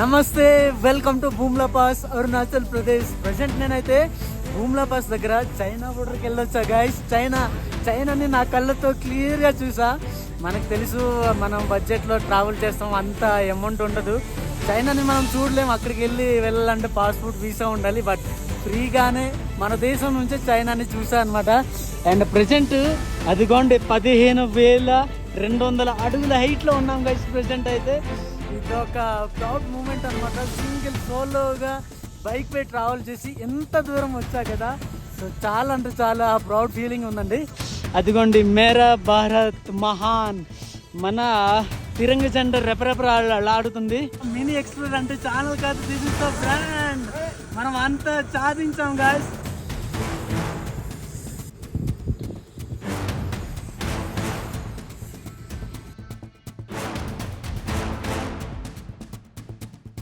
నమస్తే welcome to Bumla pass Arunachal Pradesh. Present నేనైతే Bumla pass దగ్గర చైనా బోర్డర్కి వెళ్ళొచ్చా గైస్ చైనా చైనాని నా కళ్ళతో క్లియర్గా చూసా. మనకు తెలుసు మనం బడ్జెట్లో ట్రావెల్ చేస్తాం అంత అమౌంట్ ఉండదు. చైనాని మనం చూడలేం అక్కడికి వెళ్ళి వెళ్ళాలంటే పాస్పోర్ట్ వీసా ఉండాలి. బట్ ఫ్రీగానే మన దేశం నుంచే చైనాని చూసా అనమాట అండ్ ప్రజెంట్ అదిగోండి పదిహేను వేల రెండు వందల అడుగుల హైట్లో ఉన్నాం గైస్ ప్రెసెంట్ అయితే. ఇది ఒక ప్రౌడ్ మూమెంట్ అనమాట సింగిల్ సోలోగా బైక్ పై ట్రావెల్ చేసి ఎంత దూరం వచ్చా కదా. సో చాలా అంటే చాలా ప్రౌడ్ ఫీలింగ్ ఉందండి. అదిగోండి మేరా భారత్ మహాన్. మన తిరంగ జెండ రెపరెపర ఆడుతుంది మినీ ఎక్స్ప్లోర్ అంటే ఛానల్ కాదు దిస్ ఇస్ ద బ్రాండ్ మనం అంతా సాధించాం గాయస్